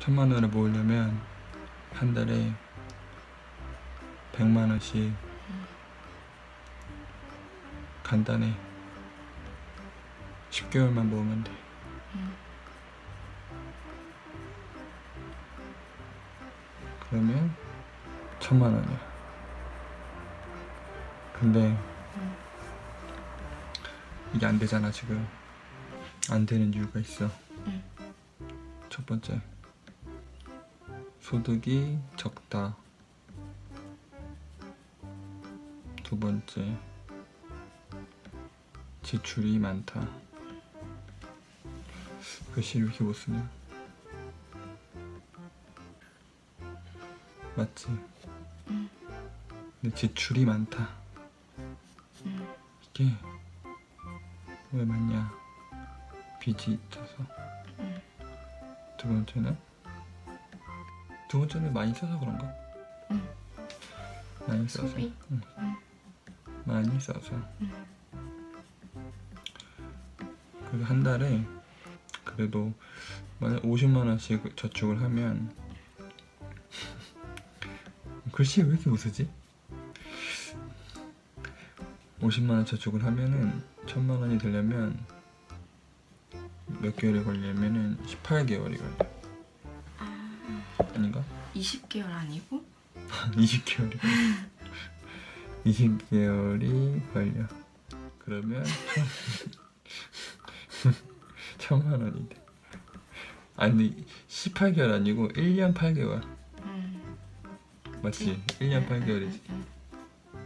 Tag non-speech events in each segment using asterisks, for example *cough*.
천만 원을 모으려면 한 달에 백만 원씩 간단해 10개월만 모으면 돼. 그러면 천만 원이야. 근데 이게 안 되잖아 지금. 안 되는 이유가 있어. 응. 첫 번째 소득이 적다. 두 번째 지출이 많다. 글씨를 왜 이렇게 못 쓰냐 맞지? 근데 지출이 많다. 이게 왜 많냐? 빚이 있어서. 두 번째는 두 번째는 많이 써서 그런가? 응. 많이 써서 소비? 응. 많이 써서 그래서 한 달에 그래도 만약 50만 원씩 저축을 하면 *laughs* 글씨 왜 이렇게 못 쓰지? 50만 원 저축을 하면은 천만 원이 되려면 몇 개월이 걸리냐면은 18개월이 걸려. 아닌가? 20개월 아니고? *laughs* 20개월이 걸려. 20개월이 걸려. 그러면 *laughs* 천만 돼. 아니 18개월 아니고 1년 8개월. 음. 맞지? 1년 8개월이지.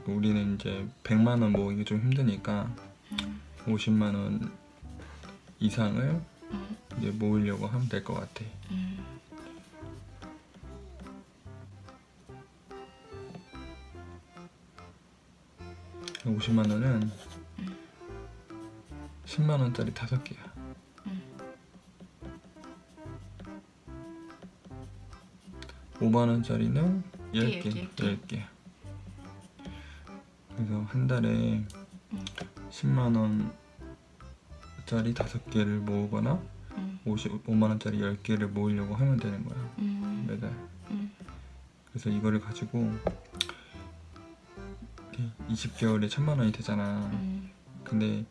우리는 이제 100만 원 모으기 좀 힘드니까 50만 원 이상을 음. 이제 모으려고 하면 될 것 같아. 음. 50만 원은 10만 원짜리 다섯 개야. 음. 5만 원짜리는 개, 10개, 열 개. 10개. 그래서 한 달에 10만 원짜리 다섯 개를 모으거나 음. 55만 원짜리 10개를 모으려고 하면 되는 거야. 음. 매달. 음. 그래서 이거를 가지고 20개월에 천만 원이 되잖아. 음. 근데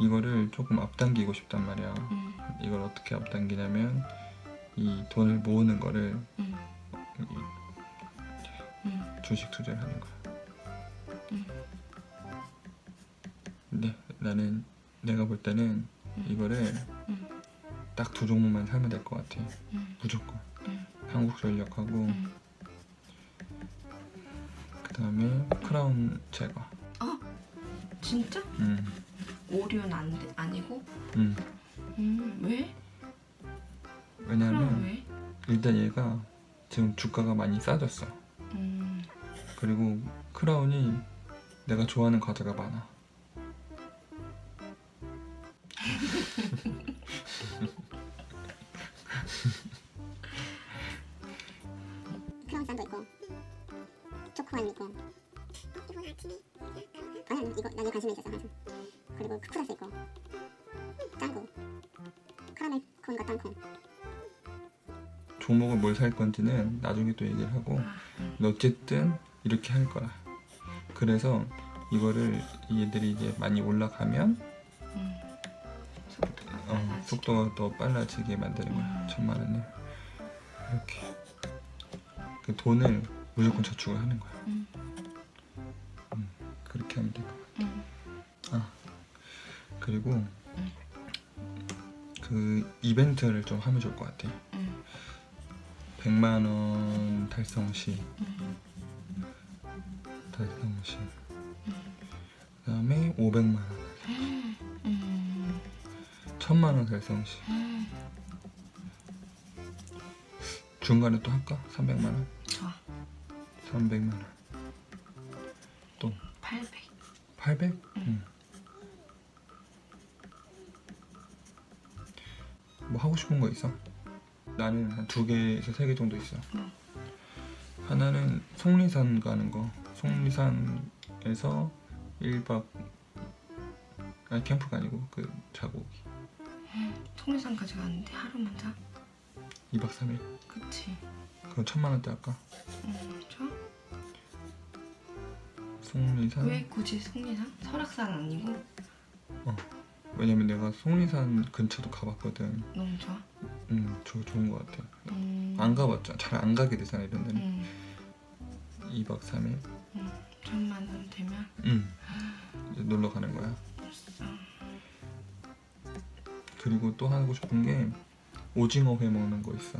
이거를 조금 앞당기고 싶단 말이야. 음. 이걸 어떻게 앞당기냐면 이 돈을 모으는 거를 음. 이 음. 주식 투자를 하는 거야. 음. 근데 나는 내가 볼 때는 이거를 음. 딱두 종목만 사면 될 것 같아. 음. 무조건. 음. 한국전력하고 음. 그 다음에 크라운 제거. 어? 진짜? 음, 오류는 안 돼, 아니고? 음. 음. 왜? 왜냐하면 그럼 왜? 일단 얘가 지금 주가가 많이 싸졌어. 음. 그리고 크라운이 내가 좋아하는 과자가 많아. 있어서 항상 그리고 크프라스 있고 짱구 카라멜 콘과 땅콩 종목을 뭘 살 건지는 나중에 또 얘기를 하고 근데 어쨌든 이렇게 할 거야. 그래서 이거를 얘들이 이제 많이 올라가면 음. 속도가 어. 속도가 더 빨라지게 만드는 거야. 음. 천만 원을 이렇게 그 돈을 무조건 저축을 하는 거야. 음. 음, 그렇게 하면 될것 같아. 음. 아 그리고 그 이벤트를 좀 하면 좋을 것 같아. 음. 100만 원 달성 시 음. 달성 시 그다음에 500만 원, 음. 1000만 원 달성 시 음. 중간에 또 할까? 300만 원, 좋아. 300만 원, 또 800. 800? 응. 뭐 하고 싶은 거 있어? 나는 한 두 개에서 세 개 정도 있어. 응. 하나는 속리산 가는 거. 속리산에서 1박 아니 캠프가 아니고 그 자고 오기. 통리산까지 갔는데 하루만 자? 2박 3일. 그치. 그럼 천만 원대 할까? 음, 좋아. 속리산. 왜 굳이 속리산? 설악산 아니고 왜냐면 내가 속리산 근처도 가봤거든. 너무 좋아. 음, 저 좋은 것 같아. 음. 안 가봤죠. 잘안 가게 되잖아 이런 데는. 음, 2박 3일. 음. 천만 원 되면 음. 이제 놀러 가는 거야. 그리고 또 하고 싶은 게 오징어 회 먹는 거 있어.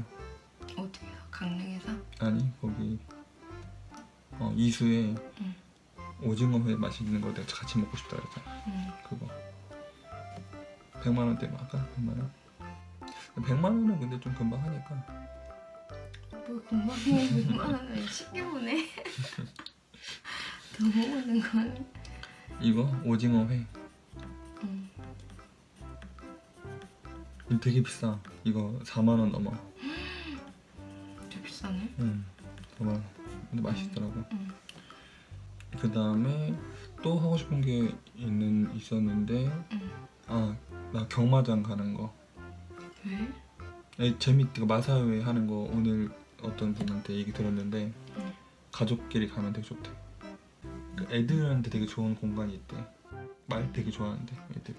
어디에서? 강릉에서? 아니 거기 어, 이수에 응. 오징어 회 맛있는 거 내가 같이 먹고 싶다 그랬잖아. 음. 그거 100만 원대 아까 100만 원. 100만 원은 근데 좀 금방 하니까 뭐 금방이야 6만 원을 쉽게 보네. *laughs* 더 모으는 건. 이거 오징어 회 음. 이거 되게 비싸. 이거 4만 원 넘어. *gasps* 좀 비싸네. 응. 4만 원. 근데 맛있더라고. 음. 그 다음에 또 하고 싶은 게 있는 있었는데 음. 아 나 경마장 가는 거. 왜? 에, 재밌 그 마사회 하는 거 오늘 어떤 분한테 얘기 들었는데 응. 가족끼리 가면 되게 좋대. 그 애들한테 되게 좋은 공간이 있대. 말 되게 좋아하는데 애들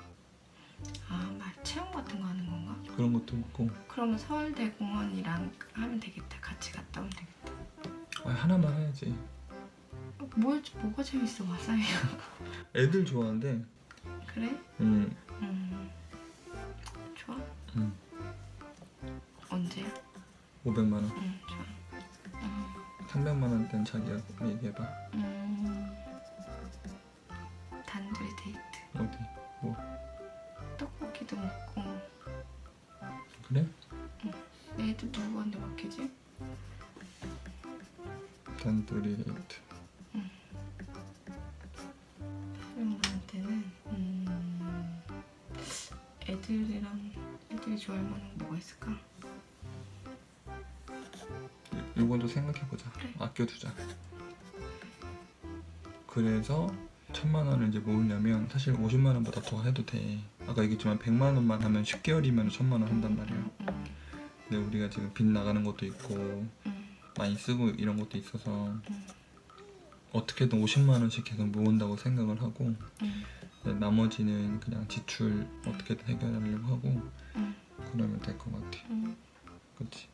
아, 말 체험 같은 거 하는 건가? 그런 것도 있고 그러면 서울대공원이랑 하면 되겠다. 같이 갔다 오면 되겠다. 아, 하나만 해야지. 뭘 뭐가 재밌어 마사이야? 애들 좋아하는데 그래? 음, 음. 좋아. 음 언제야? 500만 원, 음, 좋아. 음. 300만 원대는 자기가 얘기해봐. 음. 단둘이 데이트. 어디? 떡볶이도 먹고. 그래? 애들 누구한테 맡기지? 단둘이 데이트. 좋아할 만한 뭐가 있을까? 이- 이것도 생각해보자. 그래. 아껴두자. 그래서 천만 원을 이제 모으려면 사실 50만 원보다 더 해도 돼. 아까 얘기했지만 100만 원만 하면 10개월이면 천만 원 한단 말이야. 음, 근데 우리가 지금 빚 나가는 것도 있고 음, 많이 쓰고 이런 것도 있어서 음. 어떻게든 50만 원씩 계속 모은다고 생각을 하고 음, 네, 나머지는 그냥 지출 어떻게든 해결하려고 하고 음, 그러면 될 것 같아. 응. 음. 그치?